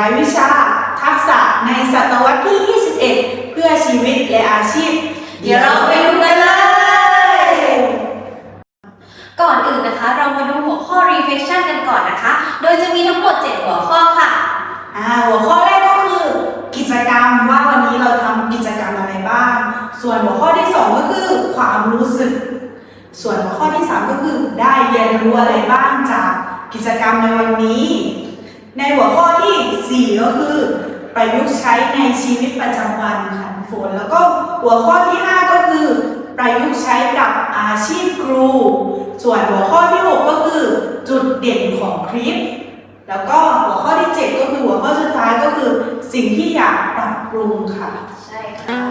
ายวิชา ทักษะในศตวรรษที่ 21 เพื่อชีวิตและอาชีพ เดี๋ยวเราไปดูกันเลย ก่อนอื่นนะคะ เรามาดูหัวข้อ reflection กันก่อนนะคะ โดยจะมีทั้งหมด 7 หัวข้อค่ะอ่าหัวข้อแรกก็คือ กิจกรรมว่าวันนี้เราทำกิจกรรมอะไรบ้าง ส่วนหัวข้อที่ 2 ก็คือ ความรู้สึก ส่วนหัวข้อที่ 3 ก็คือ ได้เรียนรู้อะไรบ้างจากกิจกรรมในวันนี้ ในหัวข้อทีสี่ 4 ก็คือ ประยุกต์ใช้ในชีวิตประจำวันค่ะฝนแล้วก็หัวข้อที่ 5 ก็คือ ประยุกต์ใช้กับอาชีพครู ส่วนหัวข้อที่ 6 ก็คือ จุดเด่นของคลิป แล้วก็หัวข้อที่ 7 ก็คือหัวข้อสุดท้ายก็คือ สิ่งที่อยากปรับปรุงค่ะ ใช่ค่ะ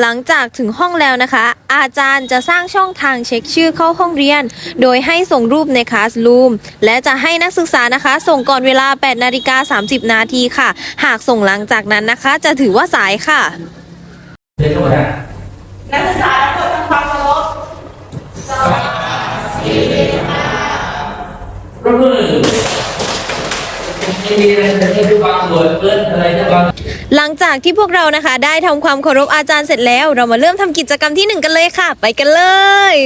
หลังจากถึงห้องแล้วนะคะ อาจารย์จะสร้างช่องทางเช็คชื่อเข้าห้องเรียน โดยให้ส่งรูปในคลาสรูมและจะให้นักศึกษานะคะ ส่งก่อนเวลา 8นาฬิกา30 นาทีค่ะ หากส่งหลังจากนั้นนะคะ จะถือว่าสายค่ะเรียนทั้งหมดนะนักศึกษาทั้งหมดทำความเคารพรบมือไม่มีอะไรจะให้ดูบางส่วนเกินอะไรจะบาง หลังจากที่พวกเรานะคะ ได้ทำความเคารพอาจารย์เสร็จแล้ว เรามาเริ่มทำกิจกรรมที่หนึ่งกันเลยค่ะ ไปกันเลย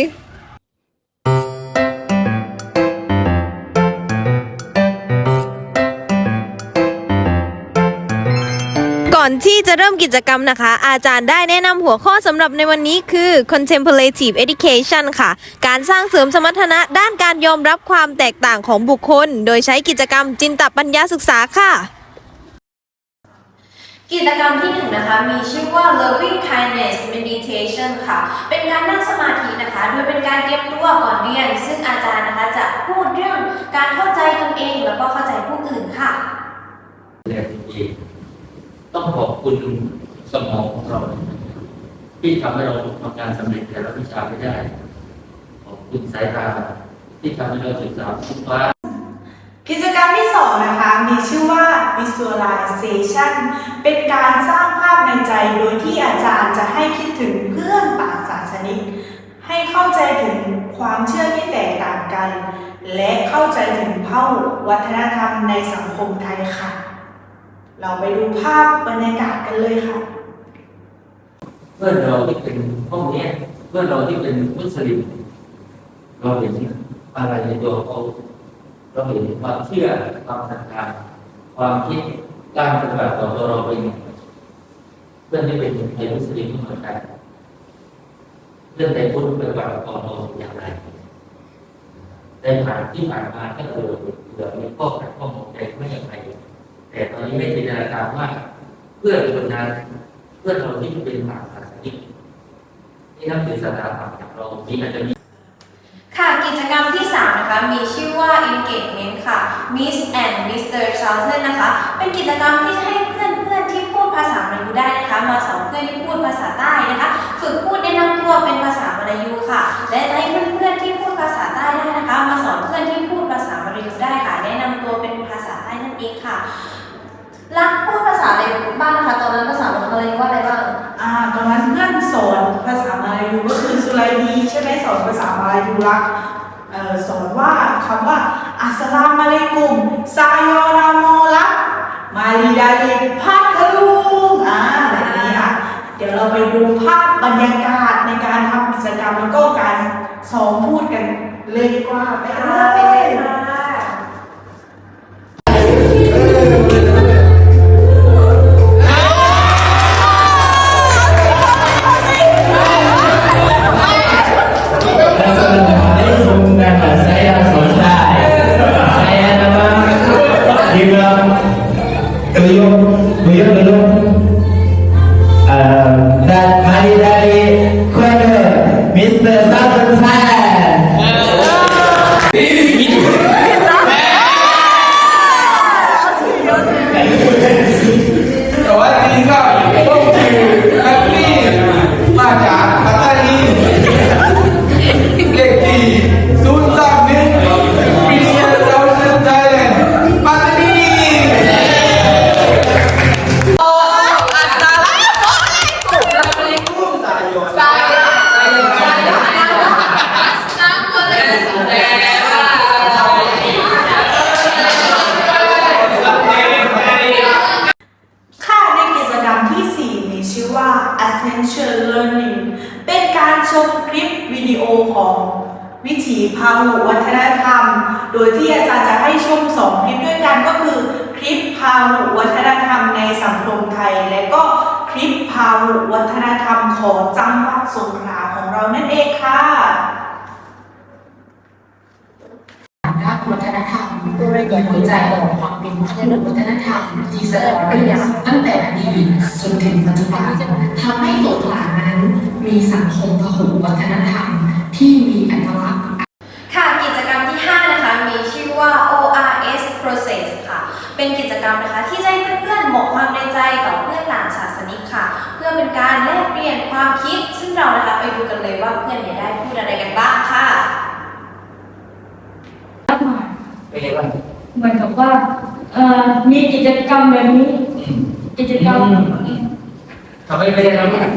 อนที่จะเริ่มกิจกรรมนะคะ อาจารย์ได้แนะนำหัวข้อสำหรับในวันนี้คือ contemplative education ค่ะ การสร้างเสริมสมรรถนะด้านการยอมรับความแตกต่างของบุคคล โดยใช้กิจกรรมจินตปัญญาศึกษาค่ะ กิจกรรมที่หนึ่งนะคะ มีชื่อว่า loving kindness meditation ค่ะ เป็นการนั่งสมาธินะคะ โดยเป็นการเตรียมตัวก่อนเรียน ซึ่งอาจารย์นะคะจะพูดเรื่องการเข้าใจตนเองแล้วก็เข้าใจผู้อื่นค่ะ ต้องขอบคุณสมองของเรา ที่ทำให้เราทำงานสำเร็จแต่ละวิชาไม่ได้ ขอบคุณสายตาที่ทำให้เราศึกษาทุกฟ้ากิจกรรมที่2นะคะ มีชื่อว่า visualization เป็นการสร้างภาพในใจโดยที่อาจารย์จะให้คิดถึงเพื่อนต่างศาสนิก ให้เข้าใจถึงความเชื่อที่แตกต่างกัน และเข้าใจถึงเผ่าวัฒนธรรมในสังคมไทยค่ะ เราไปดูภาพบรรยากาศกันเลยค่ะ เพื่อนเราที่เป็นห้องเนี้ยเพื่อนเราที่เป็นมุสลิมเราเห็นอะไรในตัวเขาเราเห็นความเชื่อความศรัทธาความคิดการปฏิบัติต่อตัวเราเป็นยังเพื่อนที่เป็นไทยมุสลิมเหมือนกันเพื่อนในพุทธปฏิบัติต่อเราอย่างไรในผ่านที่ผ่านมาก็เออเหลือมีข้อขัดข้องใจไม่อย่างไร แต่ตอนนี้ไม่จินตนาการว่าเพื่อนคนนั้นเพื่อนเราที่เป็นหมากศาสนิกที่นับถือศาสนาต่างจากเรานี้อาจจะมีค่ะกิจกรรมที่ 3 นะคะ มีชื่อว่า engagement ค่ะ Miss and Mr. Charlton นะคะ เป็นกิจกรรมที่ให้ รักสอนว่าคำว่าอัสลามุอะลัยกุมซายอนาโมลักมาลีดาลีพัทลุงอ่าแบบนี้ค่ะเดี๋ยวเราไปดูภาพบรรยากาศในการทำกิจกรรมแล้วก็การสอนพูดกันเลยดีกว่าไปกันค่ะไปเลเลย ของวิชีพาหุวัฒนธรรม โดยที่อาจารย์จะให้ชมสองคลิปด้วยกันก็คือคลิปพาหุวัฒนธรรมในสังคมไทย และก็คลิปพาหุวัฒนธรรมของจังหวัดสงขลาของเรานั่นเองค่ะด้านวัฒนธรรมมีหัวใจของความเป็นวัฒนธรรมที่แสดงเรื่องตั้งแต่อดีตจนถึงปัจจุบันทำให้สงขลานั้น มีสังคมพหุวัฒนธรรม ที่มีอัตลักษณ์ค่ะกิจกรรมที่ 5 นะคะ มีชื่อว่า ORS Process ค่ะ เป็นกิจกรรมนะคะที่จะให้เพื่อนๆบอกความในใจต่อเพื่อนหลานศาสนิกค่ะ เพื่อเป็นการแลกเปลี่ยนความคิด ซึ่งเรานะคะไปดูกันเลยว่าเพื่อนเนี่ยได้พูดอะไรกันบ้างค่ะเป็นไงบ้างเหมือนกับว่าเอ่อมีกิจกรรมแบบนี้กิจกรรม ทำไมไม่ได้ทำอะ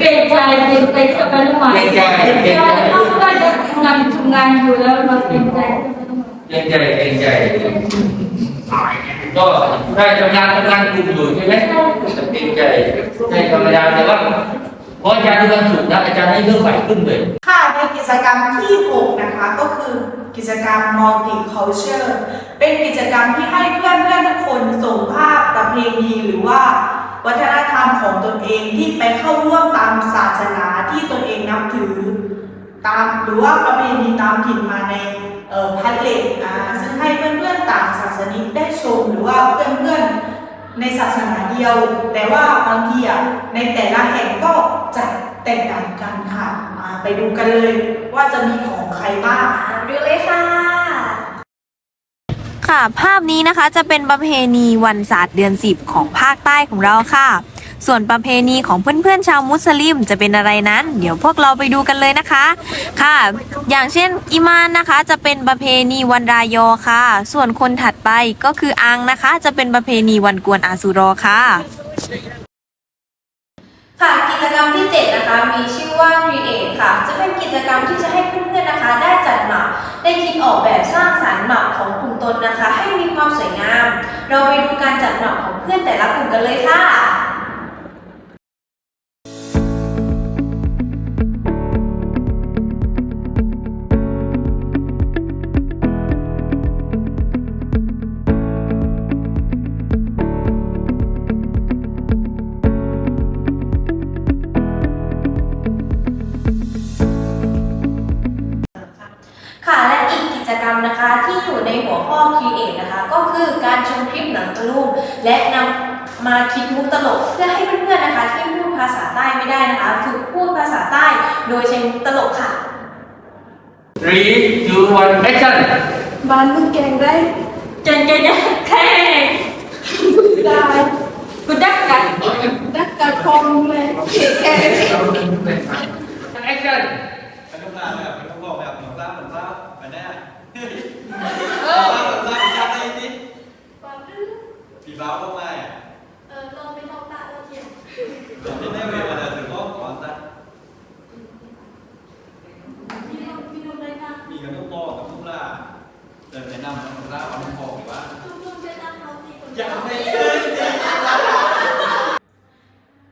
เกรงใจเกรงใจเจ้าพนักงานเกรงใจเกรงใจเพราะว่าจะทำงานทำงานอยู่แล้วเราเกรงใจเจ้าพนักงานเกรงใจเกรงใจก็ได้ทำงานทำงานกลุ่มอยู่ใช่ไหมเกรงใจในธรรมดาแต่ว่าพราะอาจารย์ที่วันศุกร์นะอาจารย์ให้เรื่องใหม่ขึ้นเลยค่ะในกิจกรรมที่6นะคะก็คือกิจกรรม multicultural เป็นกิจกรรมที่ให้เพื่อนเพื่อนทุกคนส่งภาพประเพณีหรือว่า วัฒนธรรมของตนเองที่ไปเข้าร่วมตามศาสนาที่ตนเองนับถือ ตามหรือว่าประเพณีตามถิ่นมาในเอ่อพัดเลทอ่าซึ่งให้เพื่อนๆต่างศาสนิกได้ชมหรือว่าเพื่อนๆในศาสนาเดียว แต่ว่าบางทีอะในแต่ละแห่งก็จะแตกต่างกันค่ะอ่าไปดูกันเลยว่าจะมีของใครบ้างดูเลยค่ะ ค่ะ ภาพนี้นะคะจะเป็นประเพณีวันศาสตร์เดือน 10 ของภาคใต้ของเราค่ะ ส่วนประเพณีของเพื่อนๆชาวมุสลิมจะเป็นอะไรนั้น เดี๋ยวพวกเราไปดูกันเลยนะคะ ค่ะ อย่างเช่นอิมานนะคะ จะเป็นประเพณีวันรายอค่ะ ส่วนคนถัดไปก็คืออังนะคะ จะเป็นประเพณีวันกวนอาสุรอค่ะ ค่ะกิจกรรมที่ 7 นะคะมีชื่อว่า Create ค่ะ จะเป็นกิจกรรมที่จะให้เพื่อน ๆนะคะ ได้จัดหมักได้คิดออกแบบสร้างสรรค์หมักของกลุ่มตนนะคะ ให้มีความสวยงาม เราไปดูการจัดหมักของเพื่อนแต่ละกลุ่มกันเลยค่ะ ลกเพื่อให้เพื่อนๆนะคะ ที่พูดภาษาใต้ไม่ได้นะคะ ฝึกพูดภาษาใต้โดยใช้มุกตลกค่ะ three two one action บ้านมึงเก่งได้เก่งเก่งแค่ได้กูดักกันดักกันคงเลยแค่ action ไปทำงานแบบไปบอกแบบหนุ่มซ่าหนุ่มซ่าไปแน่เออหนุ่มซ่าหนุ่มซ่าได้ยินปีบ้าก็ไม่ เออเราไม่ต้องตาเราเขียนไม่ได้เวลาถึงก็ขอสักมีนมมีนมเลยนะมีกับลูกพ่อกับลูกล่าเดินแนะนำลูกล่าเอาลูกพ่อหรือว่าทุกคนจะตามเขาตีคนอย่าไม่เกิน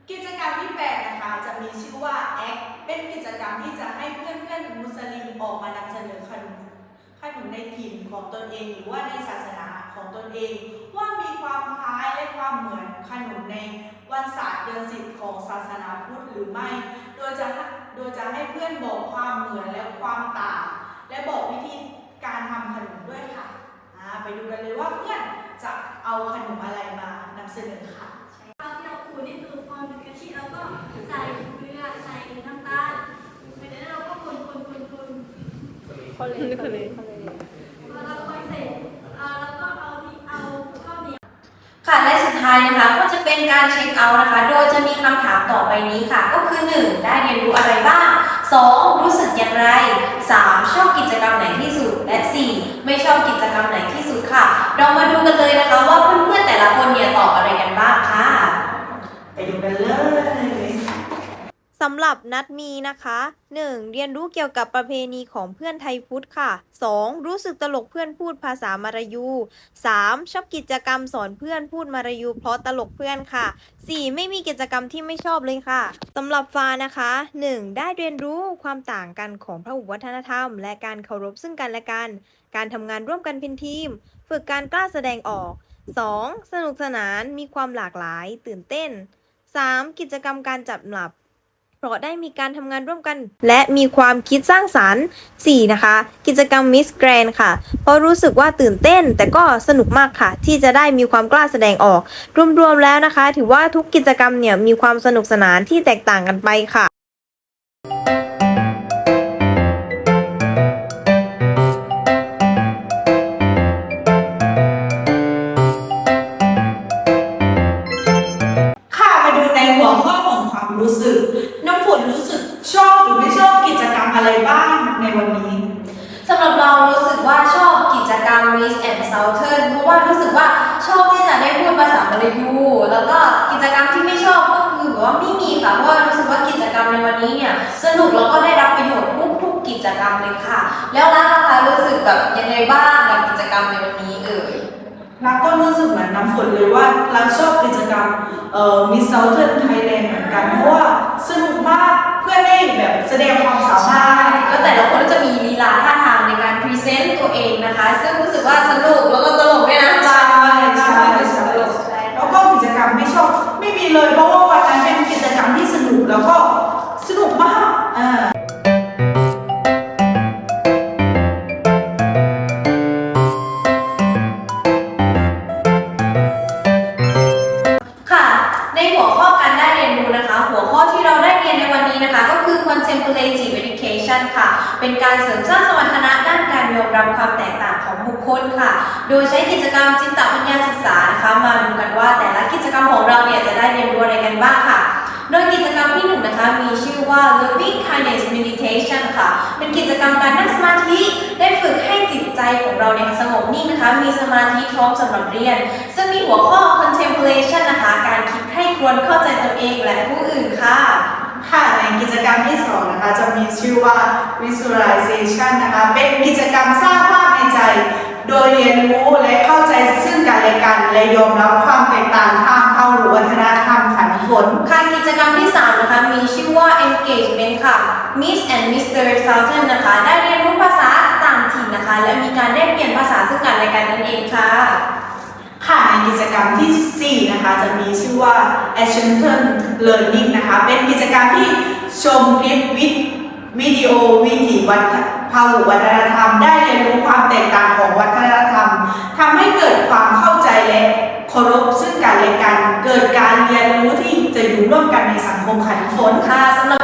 กิจกรรมที่ 8 นะคะจะมีชื่อว่า ACT เป็นกิจกรรมที่จะให้เพื่อนๆมุสลิมออกมานำเสนอขนมขนมในถิ่นของตนเอง หรือว่าในศาสนาของตนเอง ว่ามีความคล้ายและความเหมือนขนมในวันศาสตร์เดือนสิบของศาสนาพุทธหรือไม่ โดยจะโดยจะให้เพื่อนบอกความเหมือนและความต่าง และบอกวิธีการทำขนมด้วยค่ะอ่าไปดูกันเลยว่าเพื่อนจะเอาขนมอะไรมานำเสนอค่ะข้าวที่เราขูดนี่คือพอเป็นกะทิแล้วก็ใส่เกลือใส่น้ำตาลเสร็จแล้วเราก็คนคนคนคนคนเลยคนเลย ท้ายนะคะก็จะเป็นการเช็คเอาท์นะคะ โดยจะมีคำถามต่อไปนี้ค่ะ ก็คือ 1. ได้เรียนรู้อะไรบ้าง 2. รู้สึกอย่างไร 3. ชอบกิจกรรมไหนที่สุด และ 4. ไม่ชอบกิจกรรมไหนที่สุดค่ะ เรามาดูกันเลยนะคะว่าเพื่อนๆแต่ละคนเนี่ยตอบอะไรกันบ้างค่ะ ไปดูกันเลย สำหรับนัดมีนะคะ 1. เรียนรู้เกี่ยวกับประเพณีของเพื่อนไทยพุทธค่ะ 2. รู้สึกตลกเพื่อนพูดภาษามารยู 3. ชอบกิจกรรมสอนเพื่อนพูดมารยู เพราะตลกเพื่อนค่ะ 4. ไม่มีกิจกรรมที่ไม่ชอบเลยค่ะสำหรับฟ้านะคะ 1. ได้เรียนรู้ความต่างกันของพหุวัฒนธรรม และการเคารพซึ่งกันและกัน การทำงานร่วมกันเป็นทีม ฝึกการกล้าแสดงออก 2. สนุกสนานมีความหลากหลาย ตื่นเต้น 3. กิจกรรมการจับหลับ เพราะได้มีการทำงานร่วมกัน และมีความคิดสร้างสารรค์ 4. นะคะ กิจกรรมมิสแกรนค่ะ เพราะรู้สึกว่าตื่นเต้น แต่ก็สนุกมากค่ะ ที่จะได้มีความกล้าแสดงออก รวมๆแล้วนะคะ ถือว่าทุกกิจกรรมเนี่ยมีความสนุกสนานที่แตกต่างกันไปค่ะค่ะ สึกเหมือนน้ำฝนเลยว่าเราชอบกิจกรรมเอ่อ Miss Southern Thailand เหมือนกันเพราะว่าสนุกมากเพื่อนได้แบบแสดงความสามารถ แล้วแต่ละคนก็จะมีลีลาท่าทางในการพรีเซนต์ตัวเองนะคะ ซึ่งรู้สึกว่าสนุกแล้วก็ตลกด้วยนะใช่ใช่ใช่ ตลกใช่แล้วก็กิจกรรมไม่ชอบไม่มีเลยเพราะว่าวันนั้นเป็นกิจกรรมที่สนุกแล้วก็ contemplative education ค่ะ เป็นการเสริมสร้างสมรรถนะด้านการยอมรับความแตกต่างของบุคคลค่ะ โดยใช้กิจกรรมจินตปัญญาศึกษานะคะ มาดูกันว่าแต่ละกิจกรรมของเราเนี่ยจะได้เรียนรู้อะไรกันบ้างค่ะ โดยกิจกรรมที่หนึ่งนะคะ มีชื่อว่า Loving Kindness Meditation ค่ะ เป็นกิจกรรมการนั่งสมาธิได้ฝึกให้จิตใจของเราเนี่ยสงบนิ่งนะคะ มีสมาธิพร้อมสำหรับเรียน ซึ่งมีหัวข้อ contemplation นะคะ การคิดให้ควรเข้าใจตนเองและผู้อื่นค่ะ ค่ะในกิจกรรมที่สองนะคะจะมีชื่อว่า visualization นะคะเป็นกิจกรรมสร้างภาพในใจ โดยเรียนรู้และเข้าใจซึ่งกันและกัน และยอมรับความแตกต่างทางพหุวัฒนธรรมขันฝนค่ะกิจกรรมที่ 3 นะคะ มีชื่อว่า engagement ค่ะ Miss and Mr. Southern นะคะ ได้เรียนรู้ภาษาต่างถิ่นนะคะ และมีการได้เปลี่ยนภาษาซึ่งกันและกันนั่นเองค่ะ ค่ะในกิจกรรมที่ 4 นะคะ จะมีชื่อว่า Ascension Learning นะคะ เป็นกิจกรรมที่ชมคลิปวิดวิดีโอวิถีวัฒนพหุวัฒนธรรม ได้เรียนรู้ความแตกต่างของวัฒนธรรมทำให้เกิดความเข้าใจและเคารพซึ่งกันและกัน เกิดการเรียนรู้ที่จะอยู่ร่วมกันในสังคมขันฝนค่ะสำหรับ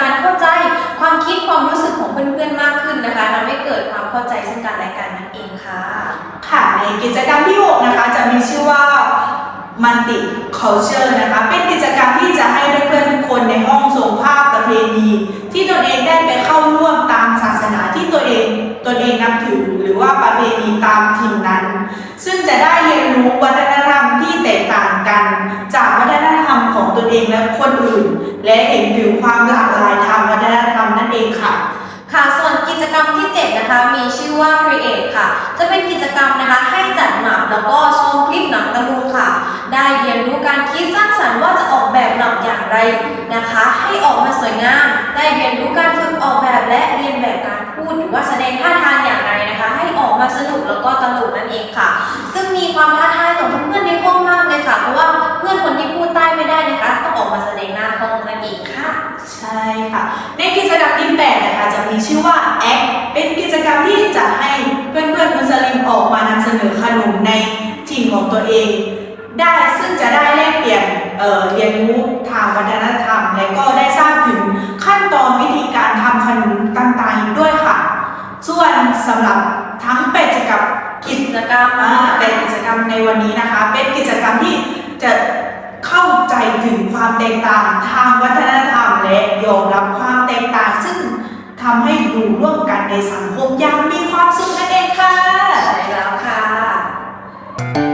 การเข้าใจความคิดความรู้สึกของเพื่อนๆมากขึ้นนะคะทำให้เกิดความเข้าใจซึ่งกันและกันนั่นเองค่ะ ค่ะในกิจกรรมที่ 6 นะคะ จะมีชื่อว่า Multi Culture นะคะ เป็นกิจกรรมที่จะให้เพื่อนๆทุกคนในห้องส่งภาพประเพณีที่ตนเองได้ไปเข้าร่วมตามศาสนาที่ตัวเองตนเองนับถือหรือว่าประเพณีตามถิ่นนั้น ซึ่งจะได้เรียนรู้วัฒนธรรมที่แตกต่างกัน จากวัฒนธรรม ของตนเองและคนอื่น และเห็นถึงความหลากหลายทางวัฒนธรรมนั่นเองค่ะ ค่ะ ส่วนกิจกรรมที่ 7 นะคะ มีชื่อว่า Create ค่ะ จะเป็นกิจกรรมนะคะให้จัดหนับแล้วก็ชมคลิปหนังตะลุงค่ะ ได้เรียนรู้การคิดสร้างสรรค์ว่าจะออกแบบหนังอย่างไรนะคะ ให้ออกมาสวยงาม ได้เรียนรู้การฝึกออกแบบและเรียนแบบการพูดหรือว่าแสดงท่าทางอย่างไรนะคะ ให้ออกมาสนุกแล้วก็ตลกนั่นเองค่ะ ซึ่งมีความท้าทายต่อเพื่อนในห้องมากเลยค่ะ เพราะว่าเพื่อนคนที่พูดใต้ไม่ได้นะคะต้องออกมาแสดงหน้าห้องนั่นเองค่ะ ใช่ค่ะ ในกิจกรรมที่แปดนะคะจะมีชื่อว่า Act เป็นกิจกรรมที่จะให้เพื่อนๆมุสลิมออกมานำเสนอขนมในถิ่นของตัวเอง ได้ซึ่งจะได้แลกเปลี่ยนเเรียนรู้ทางวัฒนธรรม และก็ได้ทราบถึงขั้นตอนวิธีการทำขนมต่างๆด้วยค่ะ ส่วนสำหรับทั้งแปดกิจกรรมกิจกรรมแต่กิจกรรมในวันนี้นะคะ เป็นกิจกรรมที่จะ เข้าใจถึงความแตกต่างทางวัฒนธรรมและยอมรับความแตกต่าง ซึ่งทำให้อยู่ร่วมกันในสังคมอย่างมีความสุขนั่นเองค่ะใช่แล้วค่ะค่ะ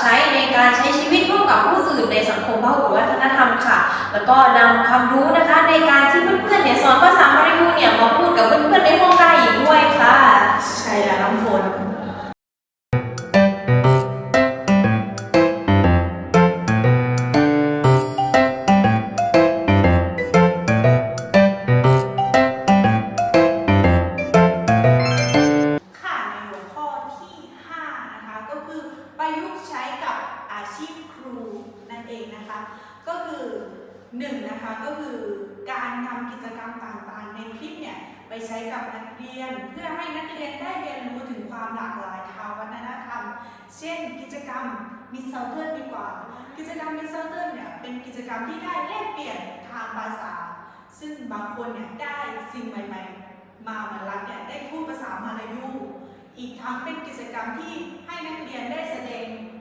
ใช้ในการใช้ชีวิตร่วมกับผู้อื่นในสังคมพหุวัฒนธรรมค่ะ แล้วก็นำความรู้นะคะในการที่เพื่อนๆเนี่ยสอนภาษามลายูเนี่ยมาพูดกับเพื่อนๆในห้องได้อีกด้วยค่ะ ใช่แล้วน้ำฝน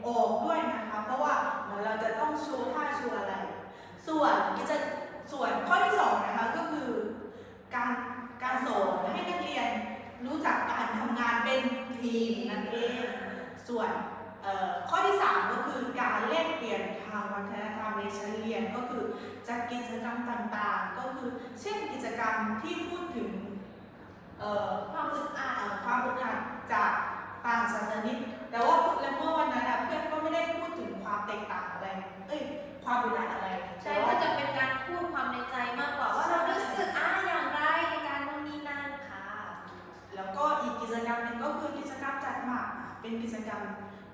ออกด้วยนะคะ เพราะว่าเหมือนเราจะต้องชว์ท่าชว์อะไร ส่วนกิจส่วนข้อที่สองนะคะก็คือการการสอนให้นักเรียนรู้จักการทำงานเป็นทีมนั่นเอง ส่วนข้อที่ 3 ก็คือการแลกเปลี่ยนทางวัฒนธรรมในชั้นเรียนก็คือจัดกิจกรรมต่างๆ ก็คือเช่นกิจกรรมที่พูดถึงความอึดอัดความอึดอัดจากต่างศาสนิก แต่ว่าแล้วเมื่อวันนั้นอะเพื่อนก็ไม่ได้พูดถึงความแตกต่างอะไร เอ้ย ความอึดอัดอะไรใช่แต่ก็ว่าจะเป็นการพูดความในใจมากกว่าว่าเรารู้สึกอะอย่างไรในการนู่นนี่นั่นค่ะ แล้วก็อีกกิจกรรมหนึ่งก็คือกิจกรรมจัดหมากอะเป็นกิจกรรม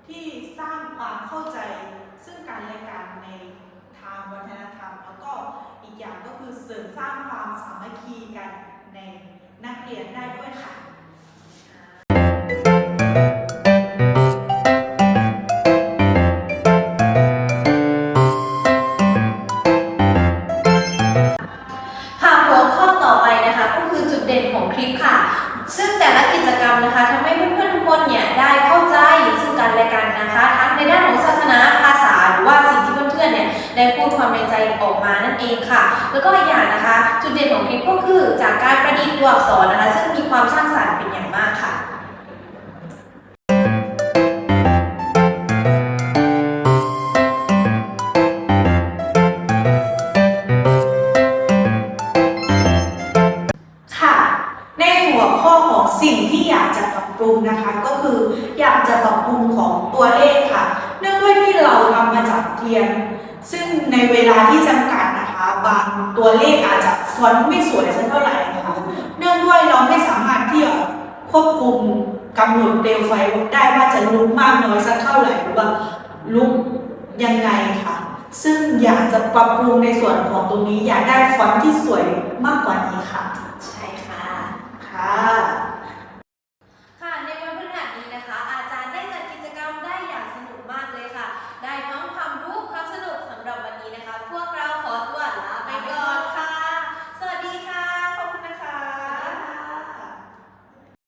ที่สร้างความเข้าใจซึ่งกันและกันในทางวัฒนธรรม แล้วก็อีกอย่างก็คือเสริมสร้างความสามัคคีกันในนักเรียนได้ด้วยค่ะค่ะ ความในใจออกมานั่นเองค่ะ แล้วก็อีกอย่างนะคะ จุดเด่นของคลิปก็คือจากการประดิษฐ์ตัวอักษรนะคะ ซึ่งมีความสร้างสรรค์เป็นอย่างมากค่ะค่ะ บางตัวเลขอาจจะฟอนต์ไม่สวยสักเท่าไหร่นะคะเนื่องด้วยเราไม่สามารถที่จะควบคุมกำหนดเปลวไฟได้ว่าจะลุกมากน้อยสักเท่าไหร่หรือว่าลุกยังไงค่ะ ซึ่งอยากจะปรับปรุงในส่วนของตรงนี้อยากได้ฟอนต์ที่สวยมากกว่านี้ค่ะ ใช่ค่ะค่ะ